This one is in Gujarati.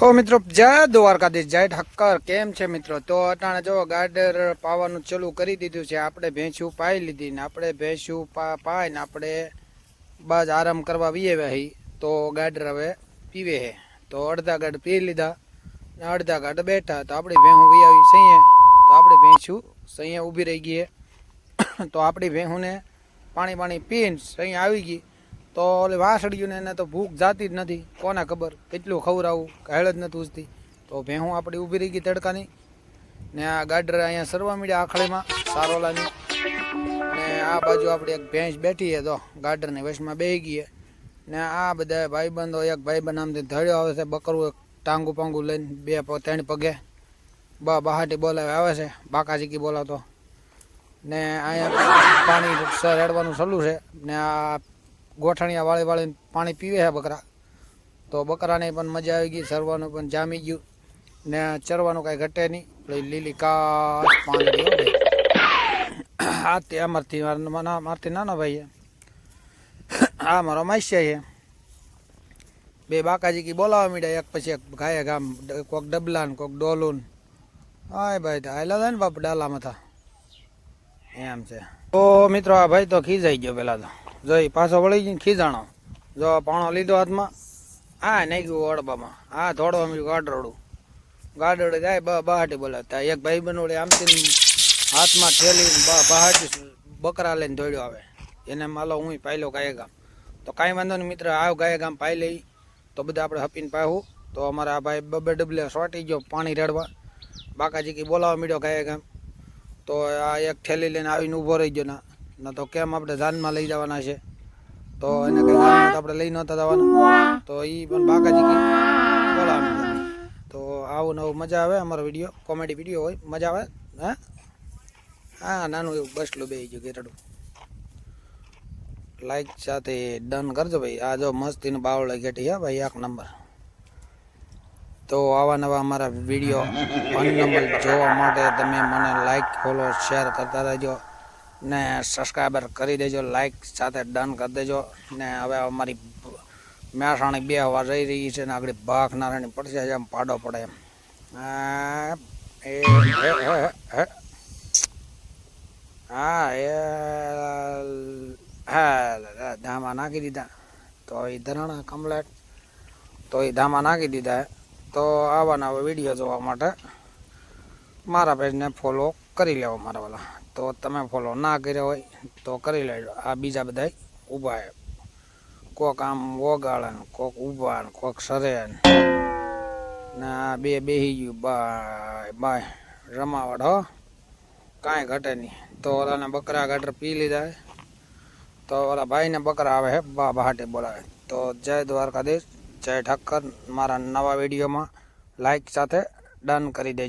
તો મિત્રો, જય દ્વારકાધીશ, જય ઠક્કર. કેમ છે મિત્રો? તો અટાણે જો ગાડર પાવાનું ચાલુ કરી દીધું છે, આપણે ભેંસું પાઈ લીધી ને આપણે ભેંસું પાઈને આપણે બસ આરામ કરવા વીએ હી તો ગાડર હવે પીવે હે તો અડધા ગાડ પી લીધા ને અડધા ગાડ બેઠા. તો આપણી ભેહું આવી સહીએ તો આપણે ભેંસું સહીએ ઊભી રહી ગઈ તો આપણી ભેહુંને પાણી પાણી પીને સહી આવી ગઈ. તો ઓલી વાસળીયું એને તો ભૂખ જાતી જ નથી. કોને ખબર? કેટલું ખવડાવું? હેળ જ નથી ઉજતી તો ભેહું આપણી ઊભી રહી ગઈ તડકાની. ને આ ગાડર અહીંયા સરવા મળ્યા આખળીમાં, સારોલાની. ને આ બાજુ આપણી એક ભેંસ બેઠી છે તો ગાડરની વશમાં બેહી ગઈ ને આ બધા ભાઈબંધો એક ભાઈબંધ આમથી ધડ્યો આવે છે, બકરું એક ટાંગું પાંગું લઈને બે ત્રણ પગે. બા બહાટી બોલાવે, આવે છે, બાકાજીકી બોલાવતો. ને અહીંયા પાણી રેડવાનું સલું છે. ને આ ગોઠણિયા વાળી વાળીને પાણી પીવે છે બકરા. તો બકરાને પણ મજા આવી ગઈ સરવાનું પણ જામી ગયું. ને ચરવાનું કાંઈ ઘટે નહીં. પેલી લીલી કાચ પાંદડી હો ભાઈ. આ તે અમારથી મારા ના- મારથી નાનો ભાઈ છે. આ મારો માસ્યા છે. બે બાકાજી કી બોલાવા મીડ્યા, એક પછી એક ગાયે ગામ કોક ડબલા ને કોક ડોલું ને. હાય ભાઈ હાલા થાય ને બાપ ડાલામાં થા એમ છે. તો મિત્રો, આ ભાઈ તો ખીજાઈ ગયો પેલા તો. જોઈ પાછો વળી ગયો ખીજાણો. જો પાણો લીધો હાથમાં હા નાખ્યું ઓડબામાં હા થોડો અમે ગાડરડું. ગાડરડે જાય બા બહાટી બોલાવતા એક ભાઈ બનોડે આમથી હાથમાં ઠેલી બહાટી બકરા લઈને દોડ્યો આવે. એને માલો હું પાયલો ગાય ગામ તો કાંઈ વાંધો નહીં મિત્ર, આવ ગાય ગામ પાઈ લઈ તો બધા આપણે હપીને પાહું. તો અમારા આ ભાઈ બબે ડબલે સોટી ગયો પાણી રેડવા. બાકાજી કે બોલાવા મીડ્યો ગાય ગામ તો આ એક ઠેલી લઈને આવીને ઊભો રહી ગયો ના ના તો કેમ આપણે જાનમાં લઈ જવાના છે? તો એને કઈ આપણે લઈ નહોતા જવાના. તો એ પણ બાકાજી કી તો આવું નવું મજા આવે અમારો વીડિયો, કોમેડી વીડિયો હોય, મજા આવે, હા? હા, નાનું એવું બસલું બે ગયું ગેરડું લાઈક સાથે ડન કરજો ભાઈ. આ જો મસ્તીનું બાવળ ઘેટી હા ભાઈ, એક નંબર તો આવા નવા અમારા વીડિયો અનનંબર જોવા માટે તમે મને લાઈક ફોલો શેર કરતા રહેજો. ને સબસ્ક્રાઈબર કરી દેજો લાઇક સાથે ડન કરી દેજો. ને હવે અમારી મહેસાણી બે હવા રહી રહી છે ને આગળ ભાગ નારાયણી પડશે એમ પાડો પડે એમ. હે, એ હા ધામા નાખી દીધા. તો એ ધરાણા કમ્પ્લેટ તો એ ધામા નાખી દીધા. તો આવા નવા વીડિયો જોવા માટે મારા પેજને ફોલો કરી લેવો મારા વાલા. તો તમે ફોલો ના કર્યો હોય તો કરી લેજો. આ બીજા બધા ઊભા છે. કોક આમ વગાડે ને કોક ઊભા ને કોક સરે ને. ને આ બે બેહી ગયું. Bye bye. રમાવટ હો. કાંઈ ઘટે નહીં. તો ઓલાને બકરા ગટર પી લીધા છે. તો ઓલા ભાઈને બકરા આવે છે, બા બહાટે બોલાવે. તો જય દ્વારકાધીશ, જય ઠક્કર. મારા નવા વિડીયોમાં લાઈક સાથે ડન કરી દેજો.